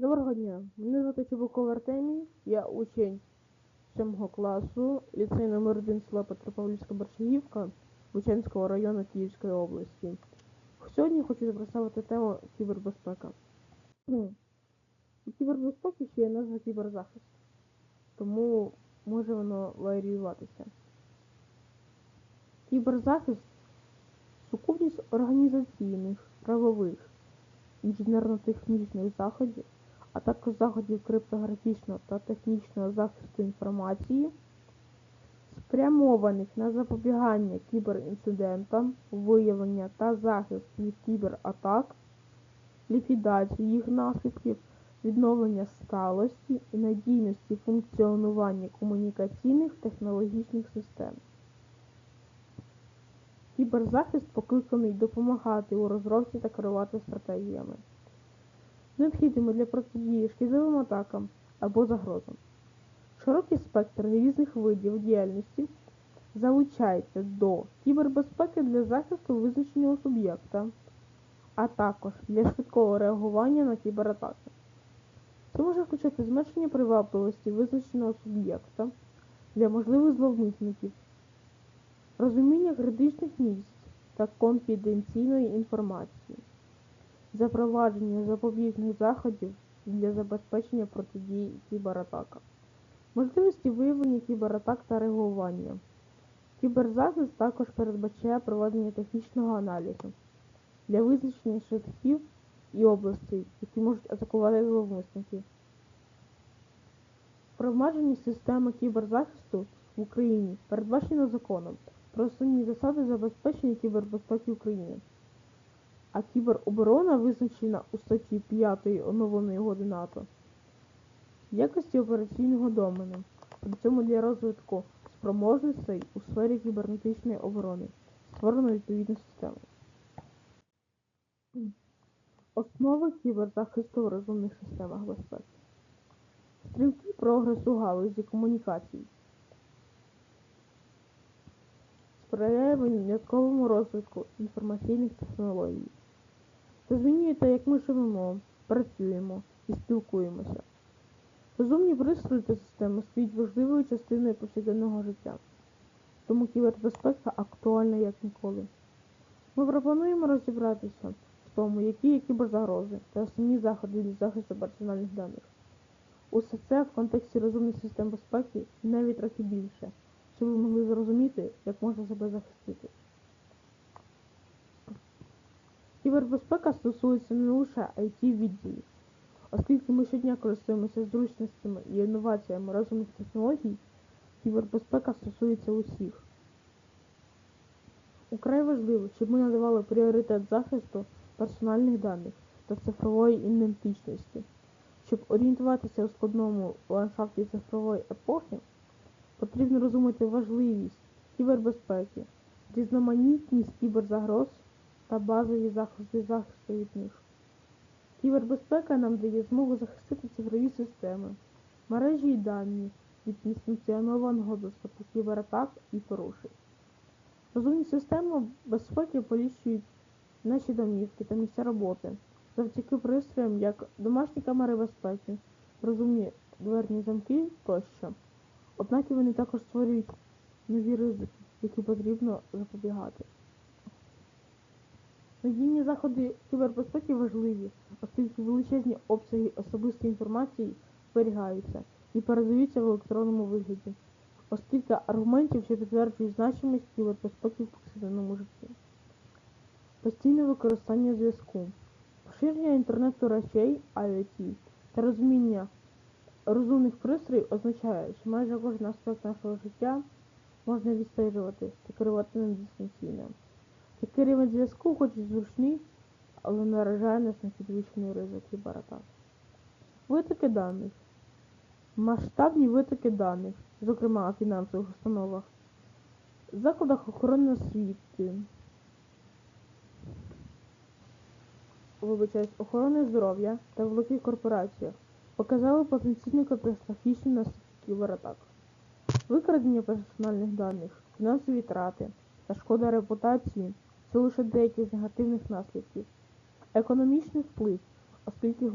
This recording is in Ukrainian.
Доброго дня. Мене звати Чубуков Артемій, я учень 7 класу, ліцей номер 1 села Петропавлівська Борщагівка Бучанського району Київської області. Сьогодні хочу представити тему кібербезпека. Ну, У кібербезпеки ще є назва кіберзахист, тому може воно варіюватися. Кіберзахист сукупність організаційних, правових, інженерно-технічних заходів, а також заходів криптографічного та технічного захисту інформації, спрямованих на запобігання кіберінцидентам, виявлення та захист від кібератак, ліквідацію їх наслідків, відновлення сталості і надійності функціонування комунікаційних технологічних систем. Кіберзахист покликаний допомагати у розробці та керувати стратегіями, необхідними для протидії шкідливим атакам або загрозам. Широкий спектр різних видів діяльності залучається до кібербезпеки для захисту визначеного суб'єкта, а також для швидкого реагування на кібератаки. Це може включати зменшення привабливості визначеного суб'єкта для можливих зловмисників, розуміння критичних місць та конфіденційної інформації, запровадження запобіжних заходів для забезпечення протидії кібератакам, можливості виявлення кібератак та реагування. Кіберзахист також передбачає проведення технічного аналізу для визначення шляхів і областей, які можуть атакувати зловмисників. Впровадження системи кіберзахисту в Україні передбачено законом про основні засади забезпечення кібербезпеки України. А кібероборона визначена у статті 5 оновленої угоди НАТО в якості операційного домену, при цьому для розвитку спроможностей у сфері кібернетичної оборони створено відповідну систему. Основи кіберзахисту в розумних системах безпеки. Стрімкий прогрес у галузі комунікацій сприяє винятковому розвитку інформаційних технологій. Це змінює те, як ми живемо, працюємо і спілкуємося. Розумні пристрої та системи стають важливою частиною повсякденного життя, тому кібербезпека актуальна як ніколи. Ми пропонуємо розібратися в тому, які є кіберзагрози та основні заходи для захисту персональних даних. Усе це в контексті розумних систем безпеки навіть трохи більше, щоб ви могли зрозуміти, як можна себе захистити. Кібербезпека стосується не лише it відділів оскільки ми щодня користуємося зручностями і інноваціями розумних технологій, кібербезпека стосується усіх. Украй важливо, щоб ми надавали пріоритет захисту персональних даних та цифрової ідентичності. Щоб орієнтуватися у складному ландшафті цифрової епохи, потрібно розуміти важливість кібербезпеки, різноманітність кіберзагроз та базові заходи захисту від них. Кібербезпека нам дає змогу захистити цифрові системи, мережі і дані від несанкціонованого доступу кібератак і порушень. Розумні системи безпеки поліщують наші домівки та місця роботи завдяки пристроям як домашні камери безпеки, розумні дверні замки тощо. Однак вони також створюють нові ризики, які потрібно запобігати. Надійні заходи кібербезпеки важливі, оскільки величезні обсяги особистої інформації зберігаються і передаються в електронному вигляді, оскільки аргументів, що підтверджують значимість кібербезпеки в повсякденному житті. Постійне використання зв'язку, поширення інтернету речей IoT та розуміння розумних пристроїв означає, що майже кожен аспект нашого життя можна відстежувати та керувати ним дистанційно. Такий рівень зв'язку, хоч і зручний, але наражає нас на підвищений ризик кібератак. Витоки даних. Масштабні витоки даних, зокрема у фінансових установах, закладах охорони освіти, вибачаюсь, охорони здоров'я та великих корпораціях показали потенційно катастрофічні наслідки кібератак. Викрадення персональних даних, фінансові трати та шкода репутації це лише деякі з негативних наслідків. Економічний вплив, оскільки